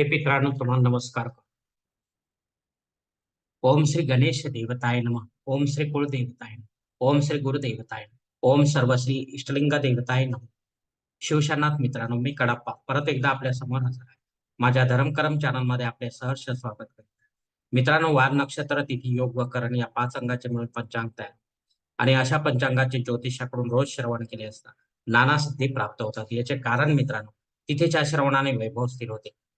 हे पितरांनो तुम्हाला नमस्कार ओम श्री गणेश देवताय नम. ओम श्री कुळदेवताय ओम श्री गुरुदेवताय ओम सर्व श्री इष्टलिंग देवताय नम. शिवशरणात मित्रांनो मी कडाप्पा. परत एकदा आपल्यासमोर हजर आहे. माझ्या धर्मकरम चॅनलमध्ये आपले सहर्ष स्वागत करतो. मित्रांनो वार नक्षत्र तिथी योग व करण या पाच अंगाचे मिळून पंचांग तयार आणि अशा पंचांगाचे ज्योतिषाकडून रोज श्रवण केले असता नाना सिद्धी प्राप्त होतात. याचे कारण मित्रांनो तिथेच्या श्रवणाने वैभव स्थिर होते.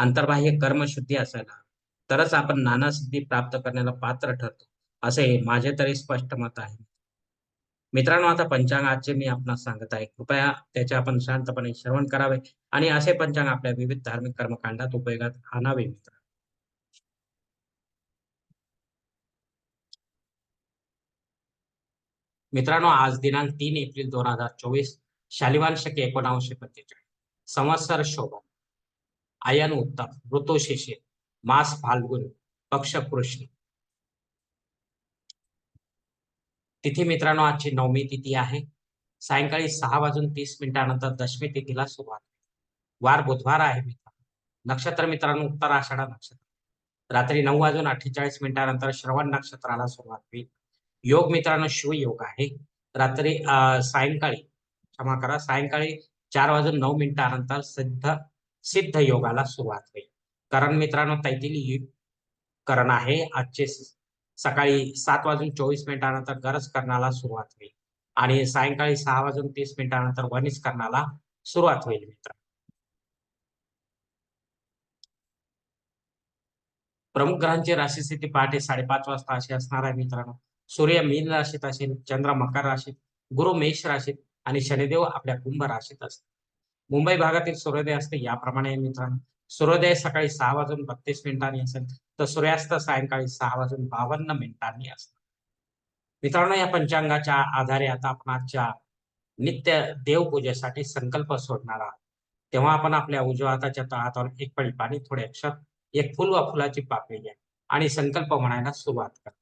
अंतर्बाह्य कर्मशुद्धी असायला. तरच आपण नाना सिद्धी प्राप्त करण्याला पात्र ठरतो असे माझे तरी स्पष्ट मत आहे. मित्रांनो आता पंचांग आजचे मी आपणास सांगत आहे. कृपया त्याचे आपण शांतपणे श्रवण करावे आणि असे पंचांग आपल्या विविध धार्मिक कर्मकांडात उपयोगात आणावे मित्र मित्रांनो आज दिनांक तीन एप्रिल दोन हजार चोवीस शालिवान शके एकोणावीसशे पंचेचाळीस. संवत्सर शोभा. आयन उत्तम ऋतू शिशिर मास फाल्गुन पक्ष कृष्ण. तिथी मित्रांनो आजची नवमी तिथी आहे. सायंकाळी सहा वाजून तीस मिनिटानंतर दशमी तिथीला सुरुवात. वार बुधवार आहे मित्रांनो. नक्षत्र मित्रांनो उत्तर आषाढा नक्षत्र. रात्री नऊ वाजून अठ्ठेचाळीस मिनिटानंतर श्रवण नक्षत्राला सुरुवात होईल. योग मित्रांनो शिवयोग आहे. रात्री अं, सायंकाळी क्षमा करा सायंकाळी चार वाजून नऊ मिनिटानंतर सिद्ध सिद्ध योगाला सुरुवात होईल. कारण मित्रांनो तैतील करण आहे. आजचे सकाळी सात वाजून चोवीस मिनिटानंतर गरज करण्याला सुरुवात होईल. आणि सायंकाळी सहा वाजून तीस मिनिटानंतर वनिस करण्याला सुरुवात होईल मित्र प्रमुख ग्रहांची राशी स्थिती पहाटे साडेपाच वाजता अशी असणार आहे मित्रांनो. सूर्य मीन राशीत असेल चंद्र मकर राशीत गुरु मेष राशीत आणि शनिदेव आपल्या कुंभ राशीत असतात मुंबई भागातील सूर्योदय असते याप्रमाणे मित्रांनो. सूर्योदय सकाळी सहा वाजून बत्तीस मिनिटांनी असेल तर सूर्यास्त सायंकाळी सहा वाजून बावन्न मिनिटांनी असतात मित्रांनो या पंचांगाच्या आधारे आता आपण आजच्या नित्य देवपूजेसाठी संकल्प सोडणार आहोत. तेव्हा आपण आपल्या उजव्या हाताच्या तळातावर एक पळी पाणी थोडे अक्षर एक फुल व फुलाची पाकळी घ्या आणि संकल्प म्हणायला सुरुवात करा.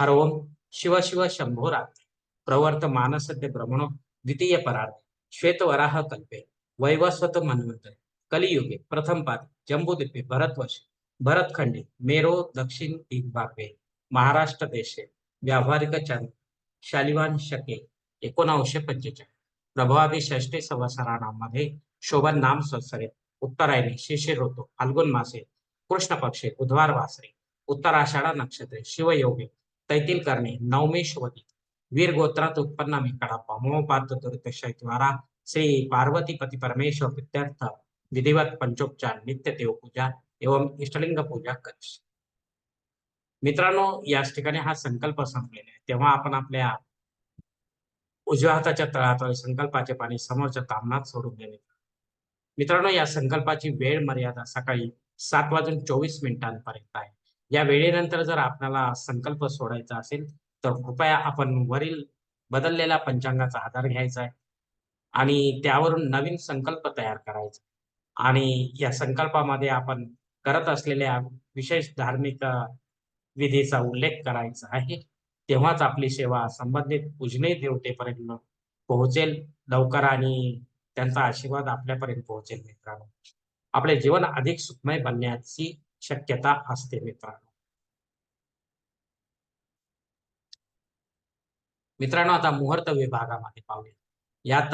हर ओम शिव शिव शंभो रात्री. प्रवर्त मानसद्य भ्रमणो द्वितीय परार्थ. श्वेतवराह कल्पे वैवस्वत मन्वंतरे कलियुगे प्रथम पाद जम्बूद्वीपे भरतवर्ष भरतखंडे मेरो दक्षिण दिग्भागे महाराष्ट्र देशे व्यावहारिक चंद शालिवान शके एकोणावीसशे पंचेचाळीस प्रभावी षष्टी संवत्सरामध्ये शोभन नाम संवत्सरे उत्तरायणी शिशिर ऋतू फाल्गुन मासे कृष्ण पक्षे बुधवार वासरे उत्तर आषाढा नक्षत्रे शिवयोगे तैतील करणे नवमी शुभदी वीर गोत्रात उत्पन्न मी कडाप्पा मोपात दुरित श्री पार्वती पती परमेश्वर विद्यार्थ विधिवत पंचोपचार नित्य देवपूजा एवं इष्टलिंग पूजा कर मित्रांनो याच ठिकाणी हा संकल्प संपलेला आहे. तेव्हा आपण आपल्या उजव्या हाताच्या तळात संकल्पाचे पाणी समोरच्या तामनात सोडून देणे. मित्रांनो या संकल्पाची वेळ मर्यादा सकाळी सात वाजून चोवीस मिनिटांपर्यंत आहे. या वेळेनंतर जर आपल्याला संकल्प सोडायचा असेल तर कृपया आपण वरील बदललेल्या पंचांगाचा आधार घ्यायचा आहे आणि त्यावरून नवीन संकल्प तयार करायचा आणि या संकल्पामध्ये आपण करत असलेल्या विशेष धार्मिक विधीचा उल्लेख करायचा आहे. तेव्हाच आपली सेवा संबंधित उजने देवतेपर्यंत पोहोचेल. लवकर आणि त्यांचा आशीर्वाद आपल्यापर्यंत पोहोचेल मित्रांनो. आपले जीवन अधिक सुखमय बनण्याची शक्यता असते मित्रांनो. मित्रांनो आता मुहूर्त विभागामध्ये पाहूया. यात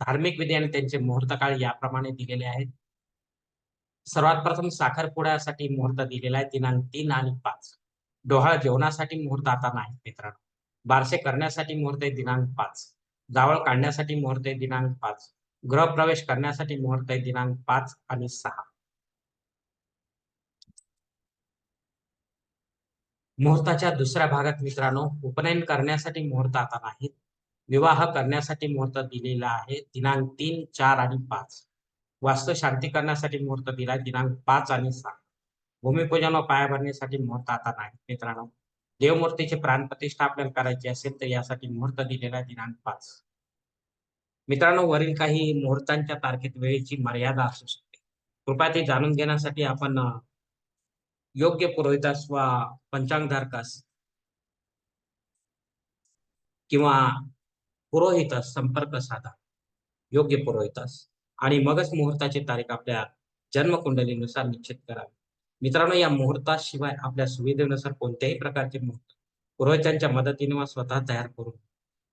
धार्मिक विधी आणि त्यांचे मुहूर्त काळ याप्रमाणे दिलेले आहेत. सर्वात प्रथम साखरपुड्यासाठी मुहूर्त दिलेला आहे दिनांक तीन आणि पाच. डोहाळ जेवणासाठी मुहूर्त आता नाही मित्रांनो. बारसे करण्यासाठी मुहूर्त आहे दिनांक पाच. जावळ काढण्यासाठी मुहूर्त आहे दिनांक पाच. गृहप्रवेश करण्यासाठी मुहूर्त आहे दिनांक पाच आणि सहा. मुहूर्ताच्या दुसऱ्या भागात मित्रांनो उपनयन करण्यासाठी मुहूर्त आता नाहीत. विवाह करण्यासाठी मुहूर्त दिलेला आहे. दिनांक तीन चार आणि पाच. वास्तू शांती करण्यासाठी मुहूर्त दिलाय दिनांक पाच आणि सहा भूमिपूजन व पायाभरणीसाठी मुहूर्त आता नाही मित्रांनो. देवमूर्तीची प्राणप्रतिष्ठा आपल्याला करायची असेल तर यासाठी मुहूर्त दिलेला आहे दिनांक पाच. मित्रांनो वरील काही मुहूर्तांच्या तारखेत वेळेची मर्यादा असू शकते. कृपया ते जाणून घेण्यासाठी आपण योग्य पुरोहितास वा पंचांगधारकास किंवा पुरोहितास संपर्क साधा. योग्य पुरोहितास. आणि मगच मुहूर्ताची तारीख आपल्या जन्मकुंडलीनुसार निश्चित करावी मित्रांनो या मुहूर्ताशिवाय आपल्या सुविधेनुसार कोणत्याही प्रकारचे मुहूर्त पुरोहितांच्या मदतीने वा स्वतः तयार करून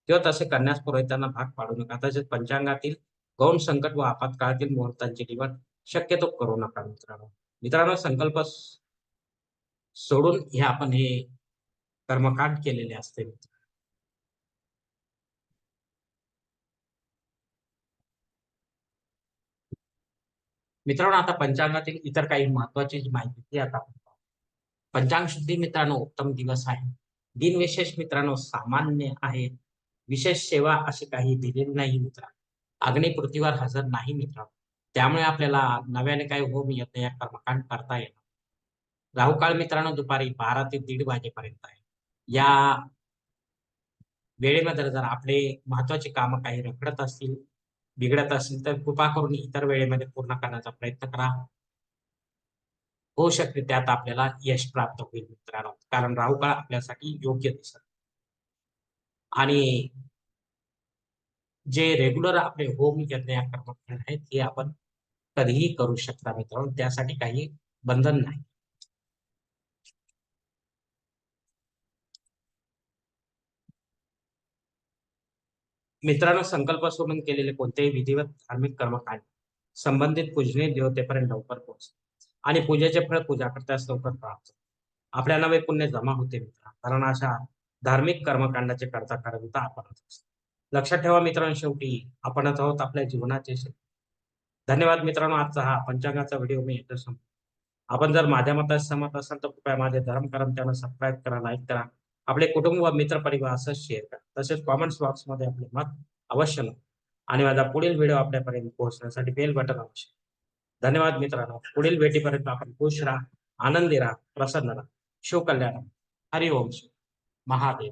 किंवा तसे करण्यास पुरोहितांना भाग पाडू नका. तसेच पंचांगातील गौण संकट व आपत्काळातील मुहूर्तांची निवड शक्यतो करू नका मित्रांनो. मित्रांनो संकल्प सोडून हे आपण हे कर्मकांड केलेले असते. मित्रांनो आता पंचांगातील इतर काही महत्वाची माहिती ती आता पंचांग शुद्धी मित्रांनो उत्तम दिवस आहे. दिन विशेष मित्रांनो सामान्य आहे. विशेष सेवा अशी काही दिलेली नाही मित्रांनो. अग्नी पृथ्वीवर हजर नाही मित्रांनो. त्यामुळे आपल्याला नव्याने काही होम येत या कर्मकांड करता येणार राहू काळ मित्रांनो दुपारी बारा ते दीड वाजेपर्यंत आहे. या वेळेमध्ये जर आपले महत्त्वाचे कामं काही रखडत असतील बिघडत असतील तर कृपा करून इतर वेळेमध्ये पूर्ण करण्याचा प्रयत्न करा. होऊ शकते त्यात आपल्याला यश प्राप्त होईल मित्रांनो कारण राहू काळ आपल्यासाठी योग्य दिसत. आणि जे रेग्युलर आपले होम यज्ञ कर्मकांड आहेत ते आपण कधीही करू शकता मित्रांनो त्यासाठी काही बंधन नाही. मित्रांनो संकल्प सोडून केलेले कोणतेही विधिवत धार्मिक कर्मकांड संबंधित पूजने देवतेपर्यंत लवकर पोहोच. आणि पूजेचे फळ पूजा करताच लवकर प्राप्त. आपल्या नवे पुण्य जमा होते मित्र. कारण अशा धार्मिक कर्मकांडाचे करता करता आपणच लक्षात ठेवा मित्रांनो शेवटी आपणच आहोत आपल्या जीवनाचे धन्यवाद मित्रांनो आजचा हा पंचांगाचा व्हिडिओ मी येतो संपतो. आपण जर माझ्या मतात सहमत असाल तर कृपया माझे धर्म करम चॅनल सबस्क्राईब करा लाईक करा. आपले कुटुंब व मित्र परिवार असंच शेअर करा. तसेच कॉमेंट्स बॉक्समध्ये आपले मत अवश्य नोंदवा. आणि माझा पुढील व्हिडिओ आपल्यापर्यंत पोहोचण्यासाठी बेल बटन अवश्य धन्यवाद मित्रांनो. पुढील भेटीपर्यंत आपण खुश राहा आनंदी राहा प्रसन्न राहा. शिवकल्याण हरिओम. शिव महादेव.